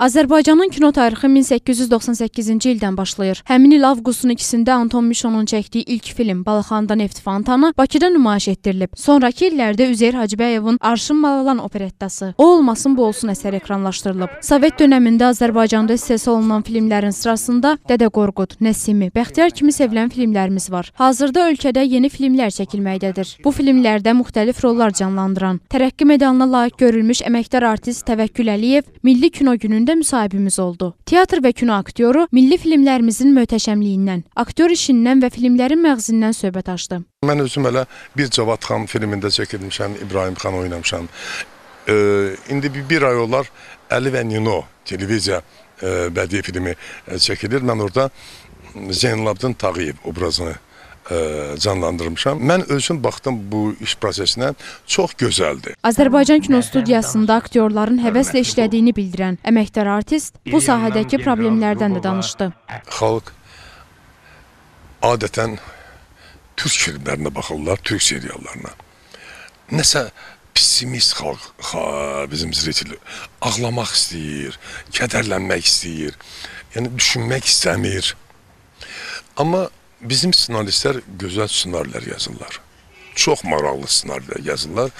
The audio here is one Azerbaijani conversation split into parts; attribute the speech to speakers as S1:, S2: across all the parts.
S1: Azərbaycanın kino tarixi 1898-ci ildən başlayır. Həmin il avqustun 2-də Anton Mişonun çəkdiyi ilk film Balaxanda Neft Fontanı Bakıda nümayiş etdirilib. Sonrakı illərdə Üzeyir Hacıbəyovun Arşın Malalan operettası O olmasın bu olsun əsəri ekranlaşdırılıb. Sovet dövründə Azərbaycanda istehsal olunan filmlərin sırasında Dədə Qorqud, Nəsimi, Bəxtiyar kimi sevilən filmlərimiz var. Hazırda ölkədə yeni filmlər çəkilməkdədir. Bu filmlərdə müxtəlif rollar canlandıran, tərəqqi medalına layiq görülmüş əməkdar artist Təvəkkül Əliyev Milli Kino günündə müsahibimiz oldu. Teatr və kino aktyoru milli filmlərimizin möhtəşəmliyindən, aktyor işindən və filmlərin məğzindən söhbət açdı.
S2: Mən özüm elə bir Cavad xan filmində çəkilmişəm, İbrahim xan oynamışam. E, indi bir, bir ay olar Əli və Nino televiziya e, bədii filmi e, çəkilir. Mən orada Zeynalabdin Tağıyev obrazını e, canlandırmışam. Mən özüm baxdım bu iş prosesinə çox gözəldir.
S1: Azərbaycan kino studiyasında aktyorların həvəslə işlədiyini bildirən əməkdar artist bu sahədəki problemlərdən də danışdı.
S2: Xalq adətən türk filmlərinə baxırlar, türk seriallarına. Nəsə pessimist xalq, xa, bizim zritil ağlamaq istəyir, kədərlənmək istəyir. Yəni düşünmək istəmir. Amma bizim ssenaristlər gözəl ssenarilər yazırlar. Çox maraqlı ssenarilər yazırlar.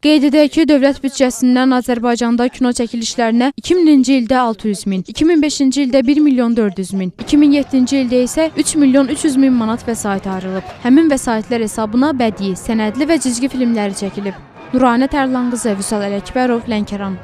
S1: Qeyd edək ki, dövlət büdcəsindən Azərbaycanda kino çəkilişlərinə 2000-ci ildə 600 min, 2005-ci ildə 1 milyon 400 min, 2007-ci ildə isə 3 milyon 300 min manat vəsait ayrılıb. Həmin vəsaitlər hesabına bədii, sənədli və cizgi filmləri çəkilib. Nuranə Tərlan qızı, Vüsal Ələkbərov, Lənkəran.